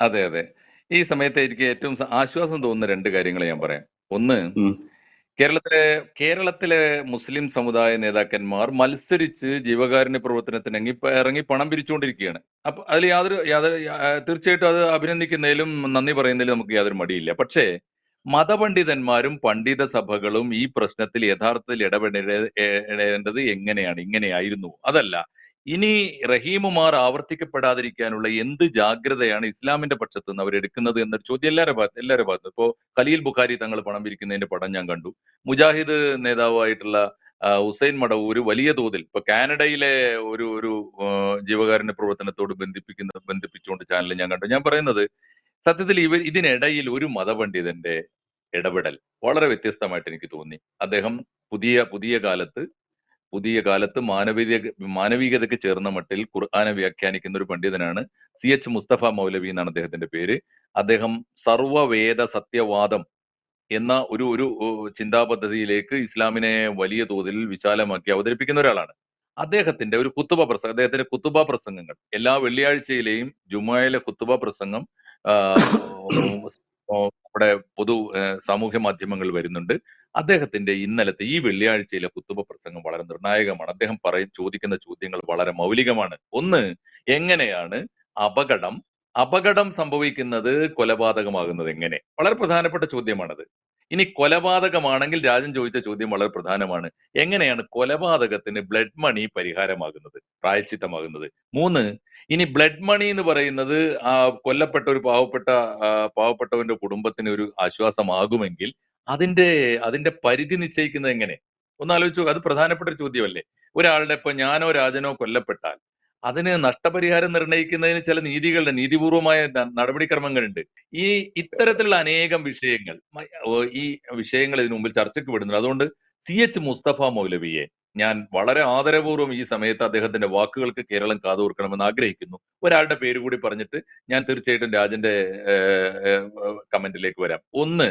അതെ അതെ. ഈ സമയത്ത് എനിക്ക് ഏറ്റവും ആശ്വാസം തോന്നുന്ന രണ്ട് കാര്യങ്ങൾ ഞാൻ പറയാം. ഒന്ന്. കേരളത്തിലെ കേരളത്തിലെ മുസ്ലിം സമുദായ നേതാക്കന്മാർ മത്സരിച്ച് ജീവകാരുണ്യ പ്രവർത്തനത്തിന് ഇറങ്ങി ഇറങ്ങി പണം പിരിച്ചുകൊണ്ടിരിക്കുകയാണ്. അപ്പൊ അതിൽ യാതൊരു യാതൊരു തീർച്ചയായിട്ടും അത് അഭിനന്ദിക്കുന്നതിലും നന്ദി പറയുന്നതിലും നമുക്ക് യാതൊരു മടിയില്ല. പക്ഷേ മതപണ്ഡിതന്മാരും പണ്ഡിത സഭകളും ഈ പ്രശ്നത്തിൽ യഥാർത്ഥത്തിൽ ഇടപെടേണ്ടത് എങ്ങനെയാണ്? ഇങ്ങനെയായിരുന്നു. അതല്ല ഇനി റഹീമുമാർ ആവർത്തിക്കപ്പെടാതിരിക്കാനുള്ള എന്ത് ജാഗ്രതയാണ് ഇസ്ലാമിന്റെ പക്ഷത്ത് നിന്ന് അവരെടുക്കുന്നത് എന്നൊരു ചോദ്യം എല്ലാവരുടെ ഭാഗത്ത് എല്ലാവരുടെ ഭാഗത്ത്. ഇപ്പോ ഖലീൽ ബുഖാരി തങ്ങൾ പണം പിരിക്കുന്നതിന്റെ പടം ഞാൻ കണ്ടു. മുജാഹിദ് നേതാവായിട്ടുള്ള ഹുസൈൻ മടവൂര് വലിയ തോതിൽ ഇപ്പൊ കാനഡയിലെ ഒരു ഒരു ജീവകാരുണ്യ പ്രവർത്തനത്തോട് ബന്ധിപ്പിക്കുന്ന ബന്ധിപ്പിച്ചുകൊണ്ട് ചാനൽ ഞാൻ കണ്ടു. ഞാൻ പറയുന്നത് സത്യത്തിൽ ഇവർ ഇതിനിടയിൽ ഒരു മതപണ്ഡിതന്റെ ഇടപെടൽ വളരെ വ്യത്യസ്തമായിട്ട് എനിക്ക് തോന്നി. അദ്ദേഹം പുതിയ പുതിയ കാലത്ത് പുതിയ കാലത്ത് മാനവിക മാനവികതയ്ക്ക് ചേർന്ന മട്ടിൽ ഖുർആാനെ വ്യാഖ്യാനിക്കുന്ന ഒരു പണ്ഡിതനാണ് സി എച്ച് മുസ്തഫ മൗലവി എന്നാണ് അദ്ദേഹത്തിന്റെ പേര് അദ്ദേഹം സർവവേദ സത്യവാദം എന്ന ഒരു ഒരു ചിന്താ പദ്ധതിയിലേക്ക് ഇസ്ലാമിനെ വലിയ തോതിൽ വിശാലമാക്കി അവതരിപ്പിക്കുന്ന ഒരാളാണ് അദ്ദേഹത്തിന്റെ ഒരു കുത്തുബ പ്രസംഗം അദ്ദേഹത്തിന്റെ കുത്തുബ പ്രസംഗങ്ങൾ എല്ലാ വെള്ളിയാഴ്ചയിലെയും ജുമായിലെ കുത്തുബ പ്രസംഗം നമ്മുടെ പൊതു സാമൂഹ്യ മാധ്യമങ്ങളിൽ വരുന്നുണ്ട് അദ്ദേഹത്തിന്റെ ഇന്നലത്തെ ഈ വെള്ളിയാഴ്ചയിലെ കുത്തുബ പ്രസംഗം വളരെ നിർണായകമാണ്. അദ്ദേഹം പറയും ചോദിക്കുന്ന ചോദ്യങ്ങൾ വളരെ മൗലികമാണ്. ഒന്ന് എങ്ങനെയാണ് അപകടം അപകടം സംഭവിക്കുന്നത് കൊലപാതകമാകുന്നത് എങ്ങനെ? വളരെ പ്രധാനപ്പെട്ട ചോദ്യമാണത്. ഇനി കൊലപാതകമാണെങ്കിൽ രാജൻ ചോദിച്ച ചോദ്യം വളരെ പ്രധാനമാണ്. എങ്ങനെയാണ് കൊലപാതകത്തിന് ബ്ലഡ് മണി പരിഹാരമാകുന്നത് പ്രായച്ചിത്തമാകുന്നത് മൂന്ന് ഇനി ബ്ലഡ് മണി എന്ന് പറയുന്നത് ആ കൊല്ലപ്പെട്ട ഒരു പാവപ്പെട്ട പാവപ്പെട്ടവന്റെ കുടുംബത്തിന് ഒരു ആശ്വാസമാകുമെങ്കിൽ അതിന്റെ അതിന്റെ പരിധി നിശ്ചയിക്കുന്നത് എങ്ങനെ? ഒന്ന് ആലോചിച്ചു അത് പ്രധാനപ്പെട്ട ഒരു ചോദ്യമല്ലേ? ഒരാളുടെ ഇപ്പൊ ഞാനോ രാജനോ കൊല്ലപ്പെട്ടാൽ അതിന് നഷ്ടപരിഹാരം നിർണയിക്കുന്നതിന് ചില നീതികളുടെ നീതിപൂർവമായ നടപടിക്രമങ്ങളുണ്ട്. ഈ ഇത്തരത്തിലുള്ള അനേകം വിഷയങ്ങൾ ഈ വിഷയങ്ങൾ ഇതിനു മുമ്പിൽ ചർച്ചയ്ക്ക് വിടുന്നുണ്ട് അതുകൊണ്ട് സി. എച്ച്. മുസ്തഫ മൗലവിയെ ഞാൻ വളരെ ആദരപൂർവം ഈ സമയത്ത് അദ്ദേഹത്തിന്റെ വാക്കുകൾക്ക് കേരളം കാതോർക്കണമെന്ന് ആഗ്രഹിക്കുന്നു. ഒരാളുടെ പേര് കൂടി പറഞ്ഞിട്ട് ഞാൻ തീർച്ചയായിട്ടും രാജന്റെ കമന്റിലേക്ക് വരാം. ഒന്ന്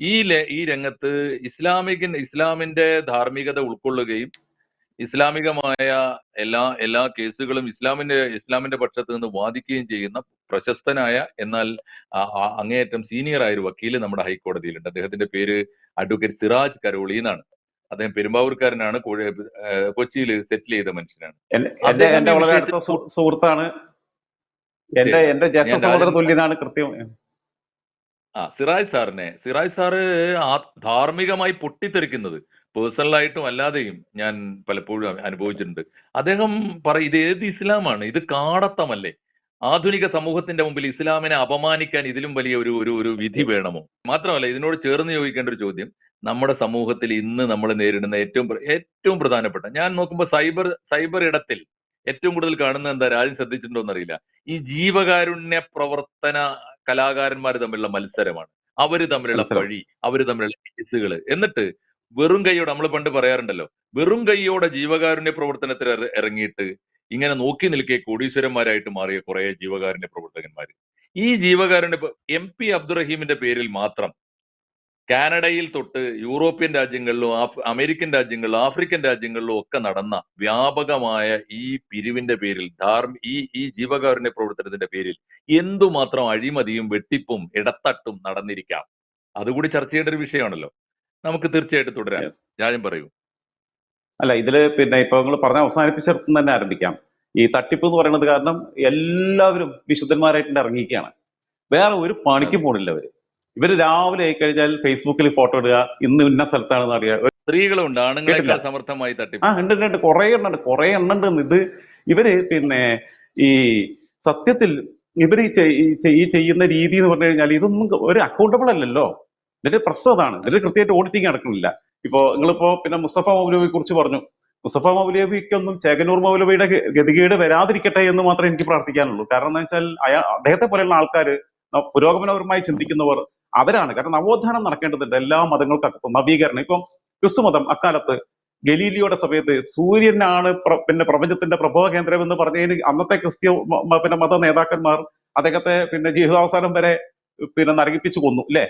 ഈ ഈ രംഗത്ത് ഇസ്ലാമിക ഇസ്ലാമിന്റെ ധാർമ്മികത ഉൾക്കൊള്ളുകയും ഇസ്ലാമികമായ എല്ലാ എല്ലാ കേസുകളും ഇസ്ലാമിന്റെ ഇസ്ലാമിന്റെ പക്ഷത്ത് നിന്ന് വാദിക്കുകയും ചെയ്യുന്ന പ്രശസ്തനായ എന്നാൽ അങ്ങേയറ്റം സീനിയർ ആയ ഒരു വക്കീൽ നമ്മുടെ ഹൈക്കോടതിയിലുണ്ട്. അദ്ദേഹത്തിന്റെ പേര് അഡ്വക്കേറ്റ് സിറാജ് കരോളി എന്നാണ്. അദ്ദേഹം പെരുമ്പാവൂർക്കാരനാണ് കോഴി- കൊച്ചിയിൽ സെറ്റിൽ ചെയ്ത മനുഷ്യനാണ്. എന്റെ വളരെ അടുത്ത സുഹൃത്താണ്. എന്റെ എന്റെ ജ്യേഷ്ഠ സഹോദര തുല്യനാണ് കൃത്യം. ആ സിറാജ് സാറിനെ. സിറാജ് സാറ് ആ ധാർമ്മികമായി പൊട്ടിത്തെറിക്കുന്നത് പേഴ്സണലായിട്ടും അല്ലാതെയും ഞാൻ പലപ്പോഴും അനുഭവിച്ചിട്ടുണ്ട്. അദ്ദേഹം പറയും ഇത് ഏത് ഇസ്ലാമാണ്? ഇത് കാടത്തമല്ലേ? ആധുനിക സമൂഹത്തിന്റെ മുമ്പിൽ ഇസ്ലാമിനെ അപമാനിക്കാൻ ഇതിലും വലിയ ഒരു ഒരു ഒരു വിധി വേണമോ? മാത്രമല്ല ഇതിനോട് ചേർന്ന് ചോദിക്കേണ്ട ഒരു ചോദ്യം. നമ്മുടെ സമൂഹത്തിൽ ഇന്ന് നമ്മൾ നേരിടുന്ന ഏറ്റവും ഏറ്റവും പ്രധാനപ്പെട്ട ഞാൻ നോക്കുമ്പോൾ സൈബർ സൈബർ ഇടത്തിൽ ഏറ്റവും കൂടുതൽ കാണുന്ന എന്താ രാജ്യം ശ്രദ്ധിച്ചിട്ടുണ്ടോ എന്നറിയില്ല ഈ ജീവകാരുണ്യ പ്രവർത്തന കലാകാരന്മാർ തമ്മിലുള്ള മത്സരമാണ്. അവർ തമ്മിലുള്ള വഴി അവർ തമ്മിലുള്ള കേസുകൾ എന്നിട്ട് വെറും കൈയോടെ നമ്മൾ പണ്ട് പറയാറുണ്ടല്ലോ വെറും കൈയോടെ ജീവകാരുണ്യ പ്രവർത്തനത്തിൽ ഇറങ്ങിയിട്ട് ഇങ്ങനെ നോക്കി നിൽക്കെ കോടീശ്വരന്മാരായിട്ട് മാറിയ കുറെ ജീവകാരുണ്യ പ്രവർത്തകന്മാർ ഈ ജീവകാരുണ്യ എം പി അബ്ദുറഹീമിന്റെ പേരിൽ മാത്രം കാനഡയിൽ തൊട്ട് യൂറോപ്യൻ രാജ്യങ്ങളിലും അമേരിക്കൻ രാജ്യങ്ങളിലും ആഫ്രിക്കൻ രാജ്യങ്ങളിലും ഒക്കെ നടന്ന വ്യാപകമായ ഈ പിരിവിന്റെ പേരിൽ ധാർമ്മ ഈ ഈ ജീവകാരുണ്യ പ്രവർത്തനത്തിന്റെ പേരിൽ എന്തുമാത്രം അഴിമതിയും വെട്ടിപ്പും ഇടത്തട്ടും നടന്നിരിക്കാം. അതുകൂടി ചർച്ച ചെയ്യേണ്ട ഒരു വിഷയമാണല്ലോ. നമുക്ക് തീർച്ചയായിട്ടും തുടരാം. ഞാൻ ഞാനും പറയൂ. അല്ല ഇതിൽ പിന്നെ ഇപ്പൊ നിങ്ങൾ പറഞ്ഞ അവസാനിപ്പിച്ചിടത്തുനിന്ന് തന്നെ ആരംഭിക്കാം. ഈ തട്ടിപ്പ് എന്ന് പറയുന്നത് കാരണം എല്ലാവരും വിശുദ്ധന്മാരായിട്ട് ഇറങ്ങിയിരിക്കുകയാണ്. വേറെ ഒരു പണിക്ക് പോണില്ല അവർ. ഇവർ രാവിലെ ആയി കഴിഞ്ഞാൽ ഫേസ്ബുക്കിൽ ഫോട്ടോ ഇടുക ഇന്ന് ഇന്ന സ്ഥലത്താണെന്ന് അറിയാം സ്ത്രീകളുണ്ട് സമർത്ഥമായി തട്ടി. ആ ഉണ്ട് ഉണ്ട് കുറെ എണ്ണുണ്ട് കുറെ എണ്ണുണ്ട് ഇത് ഇവർ പിന്നെ ഈ സത്യത്തിൽ ഇവർ ഈ ചെയ്- ഈ ചെയ്- ഈ ചെയ്യുന്ന രീതി എന്ന് പറഞ്ഞു കഴിഞ്ഞാൽ ഇതൊന്നും ഒരു അക്കൗണ്ടബിൾ അല്ലല്ലോ. ഇതിന്റെ പ്രശ്നം അതാണ്. ഇതിൽ കൃത്യമായിട്ട് ഓഡിറ്റിംഗ് നടക്കുന്നില്ല. ഇപ്പോ നിങ്ങളിപ്പോ പിന്നെ മുസ്തഫ മൗലവിയെ കുറിച്ച് പറഞ്ഞു. മുസ്തഫ മൗലവിക്കൊന്നും ചേകനൂർ മൗലവിയുടെ ഗതികേട് വരാതിരിക്കട്ടെ എന്ന് മാത്രമേ എനിക്ക് പ്രാർത്ഥിക്കാനുള്ളൂ. കാരണം എന്താ വെച്ചാൽ അയാൾ അദ്ദേഹത്തെ പോലെയുള്ള ആൾക്കാർ പുരോഗമനപരമായി ചിന്തിക്കുന്നവർ അവരാണ്. കാരണം നവോത്ഥാനം നടക്കേണ്ടതുണ്ട് എല്ലാ മതങ്ങൾക്കകത്തും. നവീകരണം. ഇപ്പം ക്രിസ്തു മതം അക്കാലത്ത് ഗലീലിയുടെ സമയത്ത് സൂര്യനാണ് പ്ര- പിന്നെ പ്രപഞ്ചത്തിന്റെ പ്രഭവ കേന്ദ്രം എന്ന് പറഞ്ഞതിന് അന്നത്തെ ക്രിസ്ത്യ പിന്നെ മത നേതാക്കന്മാർ അദ്ദേഹത്തെ പിന്നെ ജീവിതാവസാനം വരെ പിന്നെ നരകിപ്പിച്ചു കൊന്നു അല്ലേ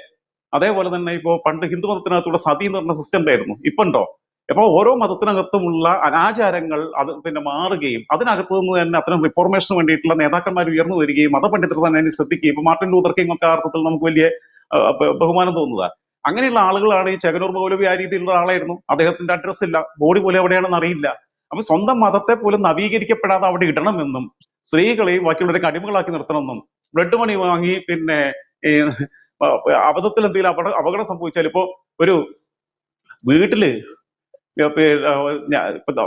അതേപോലെ തന്നെ ഇപ്പോ പണ്ട് ഹിന്ദു മതത്തിനകത്തൂടെ സതി എന്ന് പറഞ്ഞ സിസ്റ്റം ഉണ്ടായിരുന്നു. ഇപ്പൊ ഉണ്ടോ? അപ്പൊ ഓരോ മതത്തിനകത്തുമുള്ള അനാചാരങ്ങൾ അത് പിന്നെ മാറുകയും അതിനകത്തു നിന്ന് തന്നെ അത്തരം റിഫോർമേഷന് വേണ്ടിയിട്ടുള്ള നേതാക്കന്മാർ ഉയർന്നു വരികയും മതപണ്ഡിതർ തന്നെ അതിനെ ശ്രദ്ധിക്കുകയും ഇപ്പൊ മാർട്ടിൻ ലൂതർ കിങ് ഒക്കെ അർത്ഥത്തിൽ നമുക്ക് വലിയ ബഹുമാനം തോന്നുക. അങ്ങനെയുള്ള ആളുകളാണ് ഈ ചെകനൂർ മൗലവി ആ രീതിയിലുള്ള ആളായിരുന്നു. അദ്ദേഹത്തിന്റെ അഡ്രസ് ഇല്ല. ബോഡി പോലും എവിടെയാണെന്ന് അറിയില്ല. അപ്പൊ സ്വന്തം മതത്തെ പോലും നവീകരിക്കപ്പെടാതെ അവിടെ ഇടണമെന്നും സ്ത്രീകളെയും ബാക്കിയുള്ളവരെ അടിമകളാക്കി നിർത്തണമെന്നും ബ്ലഡ് മണി വാങ്ങി പിന്നെ ഈ അബദ്ധത്തിൽ എന്തെങ്കിലും അപകടം അപകടം സംഭവിച്ചാൽ ഇപ്പോ ഒരു വീട്ടിൽ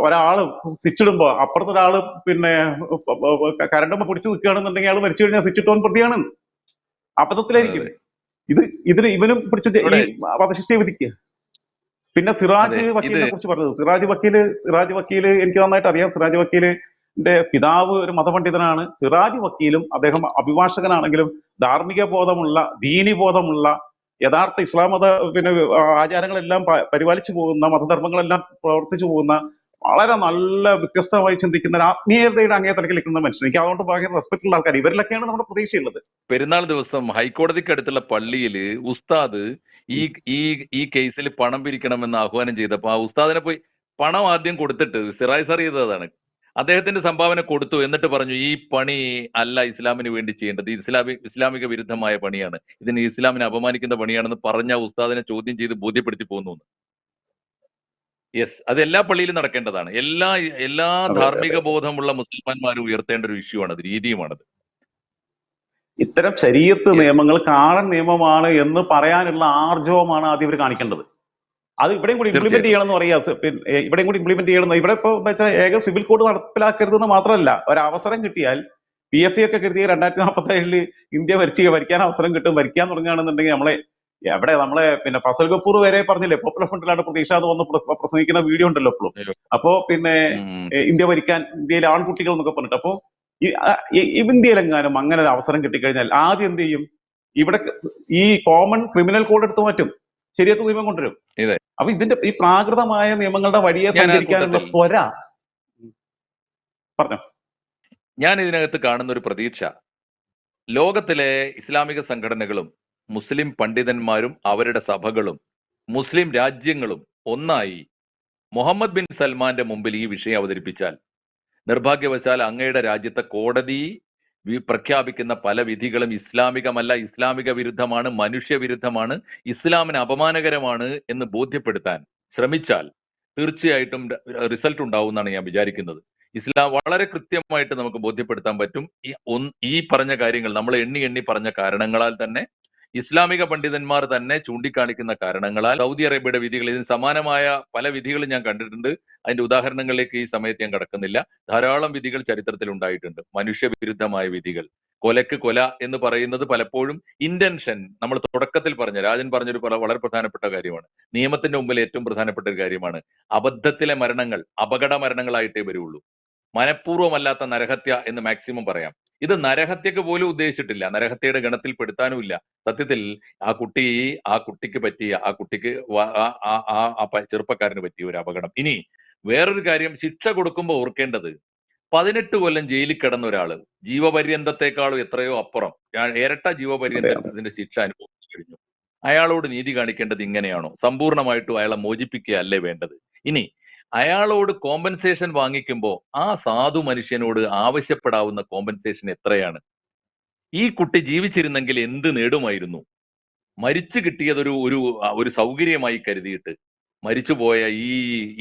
ഒരാൾ സ്വിച്ച് ഇടുമ്പോ അപ്പുറത്തെ ഒരാൾ പിന്നെ കരണ്ടുമ്പോ പിടിച്ചു നിൽക്കുകയാണെന്നുണ്ടെങ്കിൽ അയാൾ മരിച്ചു കഴിഞ്ഞാൽ സ്വിച്ച് ഇട്ടോൻ പ്രതിയാണ്. അബദ്ധത്തിലായിരിക്കും. ഇത് ഇതിന് ഇവനും പിടിച്ച് ഈ ഇവിടെ- വധശിക്ഷ വിധിക്കുക പിന്നെ സിറാജ് വക്കീലിനെ കുറിച്ച് പറഞ്ഞത്. സിറാജ് വക്കീൽ സിറാജ് വക്കീൽ എനിക്ക് നന്നായിട്ട് അറിയാം. സിറാജ് വക്കീലിന്റെ പിതാവ് ഒരു മതപണ്ഡിതനാണ്. സിറാജ് വക്കീലും അദ്ദേഹം അഭിഭാഷകനാണെങ്കിലും ധാർമ്മിക ബോധമുള്ള ദീനി ബോധമുള്ള യഥാർത്ഥ ഇസ്ലാം മത പിന്നെ ആചാരങ്ങളെല്ലാം പരിപാലിച്ചു പോകുന്ന മതധർമ്മങ്ങളെല്ലാം പ്രവർത്തിച്ചു പോകുന്ന വളരെ നല്ല വ്യത്യസ്തമായി ചിന്തിക്കുന്ന ഒരു ആത്മീയതയുടെ അങ്ങേ നിൽക്കുന്ന മനുഷ്യൻ. എനിക്ക് അതുകൊണ്ട് ഭയങ്കര റെസ്പെക്ട് ഉള്ള ആൾക്കാർ ഇവരിലൊക്കെയാണ് നമ്മുടെ പ്രതീക്ഷയുള്ളത്. പെരുന്നാൾ ദിവസം ഹൈക്കോടതിക്ക് അടുത്തുള്ള പള്ളിയിൽ ഉസ്താദ് ഈ ഈ ഈ കേസിൽ പണം പിരിക്കണമെന്ന് ആഹ്വാനം ചെയ്തപ്പോൾ ആ ഉസ്താദിനെ പോയി പണം ആദ്യം കൊടുത്തിട്ട് സിറായ് സാർ ചെയ്തതാണ്. അദ്ദേഹത്തിന്റെ സംഭാവന കൊടുത്തു എന്നിട്ട് പറഞ്ഞു ഈ പണി അല്ല ഇസ്ലാമിന് വേണ്ടി ചെയ്യേണ്ടത്. ഇസ്ലാമി ഇസ്ലാമിക വിരുദ്ധമായ പണിയാണ്. ഇതിന് ഇസ്ലാമിനെ അപമാനിക്കുന്ന പണിയാണെന്ന് പറഞ്ഞ ഉസ്താദിനെ ചോദ്യം ചെയ്ത് ബോധ്യപ്പെടുത്തി പോന്നു യെസ് അത് എല്ലാ പള്ളിയിലും നടക്കേണ്ടതാണ്. എല്ലാ എല്ലാ ധാർമ്മിക ബോധമുള്ള മുസ്ലിംമാന്മാർ ഉയർത്തേണ്ട ഒരു ഇഷ്യൂ ആണത് രീതിയുമാണത്. ഇത്തരം ശരീരത്ത് നിയമങ്ങൾ കാണൻ നിയമമാണ് എന്ന് പറയാനുള്ള ആർജവമാണ് ആദ്യം ഇവർ കാണിക്കേണ്ടത്. അത് ഇവിടെയും കൂടി ഇംപ്ലിമെന്റ് ചെയ്യണം എന്ന് പറയാ ഇവിടെയും കൂടി ഇംപ്ലിമെന്റ് ചെയ്യണം ഇവിടെ ഇപ്പൊ ഏക സിവിൽ കോഡ് നടപ്പിലാക്കരുതെന്ന് മാത്രമല്ല ഒരു അവസരം കിട്ടിയാൽ പി എഫ് ഒക്കെ കരുതിയ രണ്ടായിരത്തി നാൽപ്പത്തി ഏഴിൽ ഇന്ത്യ ഭരിച്ച് ഭരിക്കാൻ അവസരം കിട്ടും ഭരിക്കാൻ തുടങ്ങുകയാണെന്നുണ്ടെങ്കിൽ നമ്മളെ എവിടെ നമ്മളെ പിന്നെ ഫസൽ കപൂർ വരെ പറഞ്ഞില്ലേ പോപ്പുലർ ഫ്രണ്ടിലാണ് പ്രതീക്ഷ എന്ന് വന്ന് പ്രസംഗിക്കുന്ന വീഡിയോ ഉണ്ടല്ലോ ഇപ്പോഴും. അയ്യോ. അപ്പോ പിന്നെ ഇന്ത്യ ഭരിക്കാൻ ഇന്ത്യയിലെ ആൺകുട്ടികൾ എന്നൊക്കെ പറഞ്ഞിട്ട്. അപ്പോ ഇന്ത്യയിലെങ്ങാനും അങ്ങനെ ഒരു അവസരം കിട്ടിക്കഴിഞ്ഞാൽ ആദ്യം എന്ത് ചെയ്യും? ഇവിടെ ഈ കോമൺ ക്രിമിനൽ കോഡ് എടുത്തു മാറ്റും. ശരിയത്ത് നിയമം കൊണ്ടുവരും. അപ്പൊ ഇതിന്റെ ഈ പ്രാകൃതമായ നിയമങ്ങളുടെ വഴിയെ സഞ്ചരിക്കാനുള്ള ത്വര. പറഞ്ഞോ. ഞാൻ ഇതിനകത്ത് കാണുന്ന ഒരു പ്രതീക്ഷ. ലോകത്തിലെ ഇസ്ലാമിക സംഘടനകളും മുസ്ലിം പണ്ഡിതന്മാരും അവരുടെ സഭകളും മുസ്ലിം രാജ്യങ്ങളും ഒന്നായി. മുഹമ്മദ് ബിൻ സൽമാന്റെ മുമ്പിൽ ഈ വിഷയം അവതരിപ്പിച്ചാൽ നിർഭാഗ്യവശാൽ അങ്ങയുടെ രാജ്യത്തെ കോടതി പ്രഖ്യാപിക്കുന്ന പല വിധികളും ഇസ്ലാമികമല്ല ഇസ്ലാമിക വിരുദ്ധമാണ് മനുഷ്യവിരുദ്ധമാണ് ഇസ്ലാമിന് അപമാനകരമാണ് എന്ന് ബോധ്യപ്പെടുത്താൻ ശ്രമിച്ചാൽ തീർച്ചയായിട്ടും റിസൾട്ട് ഉണ്ടാവും എന്നാണ് ഞാൻ വിചാരിക്കുന്നത്. ഇസ്ലാം വളരെ കൃത്യമായിട്ട് നമുക്ക് ബോധ്യപ്പെടുത്താൻ പറ്റും. ഈ ഈ പറഞ്ഞ കാര്യങ്ങൾ നമ്മൾ എണ്ണി എണ്ണി പറഞ്ഞ കാരണങ്ങളാൽ തന്നെ ഇസ്ലാമിക പണ്ഡിതന്മാർ തന്നെ ചൂണ്ടിക്കാണിക്കുന്ന കാരണങ്ങളാൽ സൗദി അറേബ്യയുടെ വിധികൾ ഇതിന് സമാനമായ പല വിധികളും ഞാൻ കണ്ടിട്ടുണ്ട്. അതിന്റെ ഉദാഹരണങ്ങളിലേക്ക് ഈ സമയത്ത് ഞാൻ കടക്കുന്നില്ല. ധാരാളം വിധികൾ ചരിത്രത്തിൽ ഉണ്ടായിട്ടുണ്ട്. മനുഷ്യവിരുദ്ധമായ വിധികൾ. കൊലക്ക് കൊല എന്ന് പറയുന്നത് പലപ്പോഴും ഇന്റൻഷൻ നമ്മൾ തുടക്കത്തിൽ പറഞ്ഞ രാജൻ പറഞ്ഞൊരു വളരെ പ്രധാനപ്പെട്ട കാര്യമാണ്. നിയമത്തിന്റെ മുമ്പിൽ ഏറ്റവും പ്രധാനപ്പെട്ട ഒരു കാര്യമാണ്. അബദ്ധത്തിലെ മരണങ്ങൾ അപകട മരണങ്ങളായിട്ടേ വരുള്ളൂ. മനഃപൂർവമല്ലാത്ത നരഹത്യ എന്ന് മാക്സിമം പറയാം. ഇത് നരഹത്യക്ക് പോലും ഉദ്ദേശിച്ചിട്ടില്ല. നരഹത്യയുടെ ഗണത്തിൽ പെടുത്താനുമില്ല സത്യത്തിൽ ആ കുട്ടി ആ കുട്ടിക്ക് പറ്റിയ ആ കുട്ടിക്ക് ആ- ചെറുപ്പക്കാരന് പറ്റിയ ഒരു അപകടം. ഇനി വേറൊരു കാര്യം ശിക്ഷ കൊടുക്കുമ്പോൾ ഓർക്കേണ്ടത് പതിനെട്ട് കൊല്ലം ജയിലിൽ കിടന്ന ഒരാൾ ജീവപര്യന്തത്തെക്കാളും എത്രയോ അപ്പുറം ഞാൻ ഇരട്ട ജീവപര്യന്തത്തിന്റെ ശിക്ഷ അനുഭവിച്ചു കഴിഞ്ഞു. അയാളോട് നീതി കാണിക്കേണ്ടത് ഇങ്ങനെയാണോ? സമ്പൂർണമായിട്ടും അയാളെ മോചിപ്പിക്കുക അല്ലേ വേണ്ടത്? ഇനി അയാളോട് കോമ്പൻസേഷൻ വാങ്ങിക്കുമ്പോൾ ആ സാധു മനുഷ്യനോട് ആവശ്യപ്പെടാവുന്ന കോമ്പൻസേഷൻ എത്രയാണ്? ഈ കുട്ടി ജീവിച്ചിരുന്നെങ്കിൽ എന്ത് നേടുമായിരുന്നു? മരിച്ചു കിട്ടിയതൊരു ഒരു ഒരു സൗകര്യമായി കരുതിയിട്ട് മരിച്ചുപോയ ഈ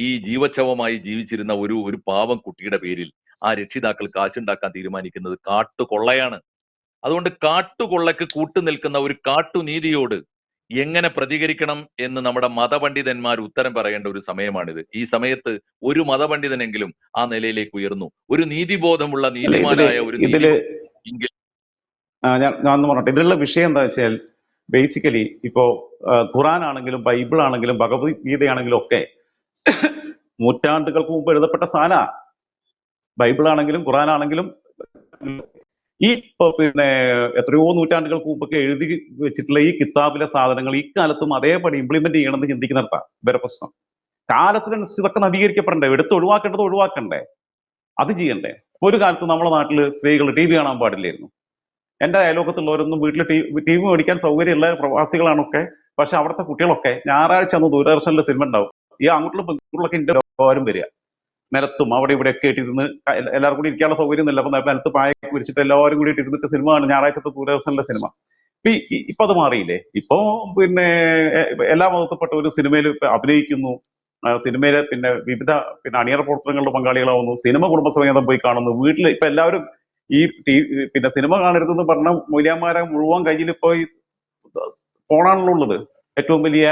ഈ ജീവച്ഛവമായി ജീവിച്ചിരുന്ന ഒരു ഒരു പാവം കുട്ടിയുടെ പേരിൽ ആ രക്ഷിതാക്കൾ കാശുണ്ടാക്കാൻ തീരുമാനിക്കുന്നത് കാട്ടുകൊള്ളയാണ്. അതുകൊണ്ട് കാട്ടുകൊള്ളക്ക് കൂട്ടുനിൽക്കുന്ന ഒരു കാട്ടുനീതിയോട് എങ്ങനെ പ്രതികരിക്കണം എന്ന് നമ്മുടെ മതപണ്ഡിതന്മാർ ഉത്തരം പറയേണ്ട ഒരു സമയമാണിത്. ഈ സമയത്ത് ഒരു മതപണ്ഡിതനെങ്കിലും ആ നിലയിലേക്ക് ഉയർന്നു. ഒരു നീതിബോധമുള്ള നീതിമാനായ ഒരു ഞാൻ ഞാൻ ഒന്ന് പറഞ്ഞിട്ട് ഇതിലുള്ള വിഷയം എന്താ വെച്ചാൽ ബേസിക്കലി ഇപ്പോ ഖുറാൻ ആണെങ്കിലും ബൈബിൾ ആണെങ്കിലും ഭഗവത്ഗീതയാണെങ്കിലും ഒക്കെ നൂറ്റാണ്ടുകൾക്ക് മുമ്പ് എഴുതപ്പെട്ട സാധന ബൈബിൾ ആണെങ്കിലും ഖുറാൻ ആണെങ്കിലും ഈ പിന്നെ എത്രയോ നൂറ്റാണ്ടുകൾക്ക് മുമ്പൊക്കെ എഴുതി വെച്ചിട്ടുള്ള ഈ കിതാബിലെ സാധനങ്ങൾ കാലത്തും അതേപടി ഇംപ്ലിമെന്റ് ചെയ്യണമെന്ന് ചിന്തിക്കുന്നിടത്താണ് ഇവരെ പ്രശ്നം. കാലത്തിനനുസരിച്ച് ഇതൊക്കെ നവീകരിക്കപ്പെടണ്ടേ? എടുത്ത് ഒഴിവാക്കേണ്ടത് ഒഴിവാക്കണ്ടേ? അത് ചെയ്യണ്ടേ? ഒരു കാലത്ത് നമ്മുടെ നാട്ടിൽ സ്ത്രീകൾ ടി വി കാണാൻ പാടില്ലായിരുന്നു. എന്റെ അയലോക്കത്തുള്ളവരൊന്നും വീട്ടിൽ ടി ടി വി മേടിക്കാൻ സൗകര്യമുള്ള പ്രവാസികളാണൊക്കെ. പക്ഷെ അവിടുത്തെ കുട്ടികളൊക്കെ ഞായറാഴ്ച അന്ന് ദൂരദർശനിലെ സിനിമ ഉണ്ടാവും. ഈ അങ്ങോട്ടുള്ള പെൺകുട്ടികളൊക്കെ ഇന്ത്യ വരും വരിക. നിലത്തും അവിടെ ഇവിടെ ഒക്കെ ഇട്ടിരുന്ന് എല്ല- എല്ലാവർക്കും കൂടി ഇരിക്കാനുള്ള സൗകര്യം ഒന്നുമില്ല. അപ്പൊ നിലത്ത് പായൊക്കെ വിരിച്ചിട്ട് എല്ലാവരും കൂടി ഇരുന്നിട്ട് സിനിമ ആണ് ഞായറാഴ്ചത്തെ ദൂരദർശനിലെ സിനിമ. ഇപ്പൊ ഇപ്പൊ അത് മാറിയില്ലേ? ഇപ്പൊ പിന്നെ എല്ലാ മതത്തിൽപ്പെട്ട ഒരു സിനിമയിൽ അഭിനയിക്കുന്നു. സിനിമയിലെ പിന്നെ വിവിധ പിന്നെ അണിയറ പ്രവർത്തനങ്ങളുടെ പങ്കാളികളാവുന്നു. സിനിമ കുടുംബസമേതം പോയി കാണുന്നു. വീട്ടിൽ ഇപ്പൊ എല്ലാവരും ഈ ടി പിന്നെ സിനിമ കാണരുതെന്ന് പറഞ്ഞ മൂല്യന്മാരെ മുഴുവൻ കയ്യിൽ ഈ ഫോണാണല്ലോ ഉള്ളത്. ഏറ്റവും വലിയ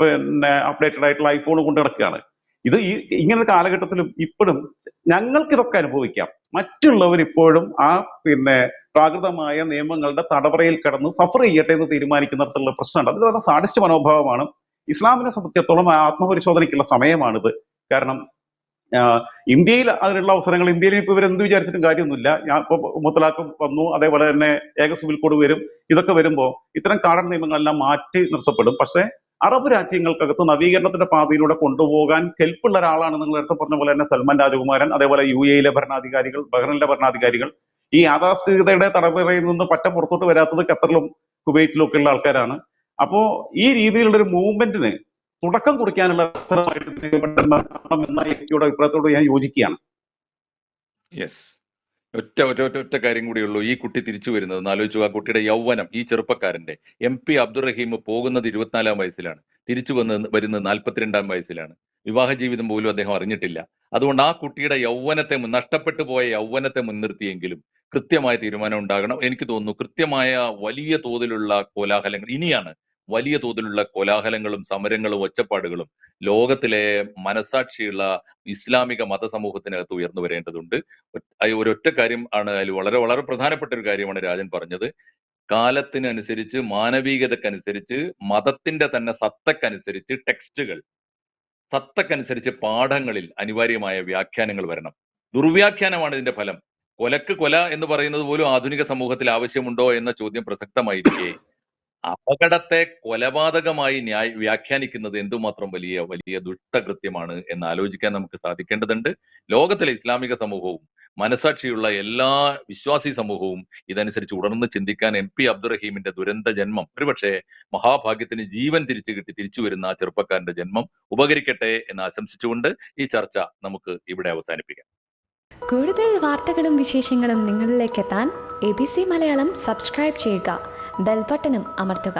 പിന്നെ അപ്ഡേറ്റഡ് ആയിട്ടുള്ള ഐഫോൺ കൊണ്ട് നടക്കുകയാണ്. ഇത് ഈ ഇങ്ങനെ കാലഘട്ടത്തിലും ഇപ്പോഴും ഞങ്ങൾക്ക് ഇതൊക്കെ അനുഭവിക്കാം. മറ്റുള്ളവർ ഇപ്പോഴും ആ പിന്നെ പ്രാകൃതമായ നിയമങ്ങളുടെ തടവറയിൽ കിടന്ന് സഫർ ചെയ്യട്ടെ എന്ന് തീരുമാനിക്കുന്നിടത്തുള്ള പ്രശ്നമുണ്ട്. അത് വളരെ സാഡിസ്റ്റ് മനോഭാവമാണ്. ഇസ്ലാമിനെ സംബന്ധിച്ചിടത്തോളം ആത്മപരിശോധനയ്ക്കുള്ള സമയമാണിത്. കാരണം ഇന്ത്യയിൽ അതിനുള്ള അവസരങ്ങൾ ഇന്ത്യയിൽ ഇപ്പൊ ഇവർ എന്ത് വിചാരിച്ചിട്ടും കാര്യമൊന്നുമില്ല. ഞാൻ ഇപ്പൊ മുത്തലാഖ് വന്നു അതേപോലെ തന്നെ ഏക സിവിൽ കോഡ് വരും ഇതൊക്കെ വരുമ്പോൾ ഇത്തരം കാടൻ നിയമങ്ങളെല്ലാം മാറ്റി നിർത്തപ്പെടും. പക്ഷേ അറബ് രാജ്യങ്ങൾക്കകത്ത് നവീകരണത്തിന്റെ പാതയിലൂടെ കൊണ്ടുപോകാൻ കെൽപ്പുള്ള ഒരാളാണ് നിങ്ങൾ നേരത്തെ പറഞ്ഞ പോലെ തന്നെ സൽമാൻ രാജകുമാരൻ അതേപോലെ യു എയിലെ ഭരണാധികാരികൾ ബഹ്റിനിലെ ഭരണാധികാരികൾ ഈ യാഥാസ്ഥിതികതയുടെ തടവറയിൽ നിന്ന് പറ്റ പുറത്തോട്ട് വരാത്തത് ഖത്തറിലും കുവൈറ്റിലും ഒക്കെ ഉള്ള ആൾക്കാരാണ്. അപ്പോ ഈ രീതിയിലുള്ള ഒരു മൂവ്മെന്റിന് തുടക്കം കുറിക്കാനുള്ള അഭിപ്രായത്തോട് ഞാൻ യോജിക്കുകയാണ്. യെസ് ഒറ്റ ഒറ്റ ഒറ്റ ഒറ്റ കാര്യം കൂടിയുള്ളൂ ഈ കുട്ടി തിരിച്ചു വരുന്നത്. ആലോചിച്ചു ആ കുട്ടിയുടെ യൗവനം ഈ ചെറുപ്പക്കാരന്റെ എം പി അബ്ദുറഹീം പോകുന്നത് ഇരുപത്തിനാലാം വയസ്സിലാണ്. തിരിച്ചു വന്ന് വരുന്നത് നാൽപ്പത്തിരണ്ടാം വയസ്സിലാണ്. വിവാഹ ജീവിതം പോലും അദ്ദേഹം അറിഞ്ഞിട്ടില്ല. അതുകൊണ്ട് ആ കുട്ടിയുടെ യൗവനത്തെ നഷ്ടപ്പെട്ടു പോയ യൗവനത്തെ മുൻനിർത്തിയെങ്കിലും കൃത്യമായ തീരുമാനം ഉണ്ടാകണം. എനിക്ക് തോന്നുന്നു കൃത്യമായ വലിയ തോതിലുള്ള കോലാഹലങ്ങൾ ഇനിയാണ് വലിയ തോതിലുള്ള കോലാഹലങ്ങളും സമരങ്ങളും ഒച്ചപ്പാടുകളും ലോകത്തിലെ മനസാക്ഷിയുള്ള ഇസ്ലാമിക മതസമൂഹത്തിനകത്ത് ഉയർന്നു വരേണ്ടതുണ്ട്. ഒരൊറ്റ കാര്യം ആണ് അതിൽ വളരെ വളരെ പ്രധാനപ്പെട്ട ഒരു കാര്യമാണ് രാജൻ പറഞ്ഞത്. കാലത്തിനനുസരിച്ച് മാനവികതക്കനുസരിച്ച് മതത്തിന്റെ തന്നെ സത്തക്കനുസരിച്ച് ടെക്സ്റ്റുകൾ സത്തക്കനുസരിച്ച് പാഠങ്ങളിൽ അനിവാര്യമായ വ്യാഖ്യാനങ്ങൾ വരണം. ദുർവ്യാഖ്യാനമാണ് ഇതിന്റെ ഫലം. കൊലക്ക് കൊല എന്ന് പറയുന്നത് പോലും ആധുനിക സമൂഹത്തിൽ ആവശ്യമുണ്ടോ എന്ന ചോദ്യം പ്രസക്തമായിരിക്കെ. അപകടത്തെ കൊലപാതകമായി ന്യായ വ്യാഖ്യാനിക്കുന്നത് എന്തുമാത്രം വലിയ വലിയ ദുഷ്ടകൃത്യമാണ് എന്ന് ആലോചിക്കാൻ നമുക്ക് സാധിക്കേണ്ടതുണ്ട്. ലോകത്തിലെ ഇസ്ലാമിക സമൂഹവും മനസാക്ഷിയുള്ള എല്ലാ വിശ്വാസി സമൂഹവും ഇതനുസരിച്ച് ഉണർന്ന് ചിന്തിക്കാൻ എം പി അബ്ദുറഹീമിന്റെ ദുരന്ത ജന്മം ഒരുപക്ഷെ മഹാഭാഗ്യത്തിന് ജീവൻ തിരിച്ചു കിട്ടി തിരിച്ചു വരുന്ന ആ ചെറുപ്പക്കാരന്റെ ജന്മം ഉപകരിക്കട്ടെ എന്ന് ആശംസിച്ചുകൊണ്ട് ഈ ചർച്ച നമുക്ക് ഇവിടെ അവസാനിപ്പിക്കാം. കൂടുതൽ വാർത്തകളും വിശേഷങ്ങളും നിങ്ങളിലേക്ക് എത്താൻ A B C Malayalam subscribe ചെയ്യുക. ബെൽബട്ടനും അമർത്തുക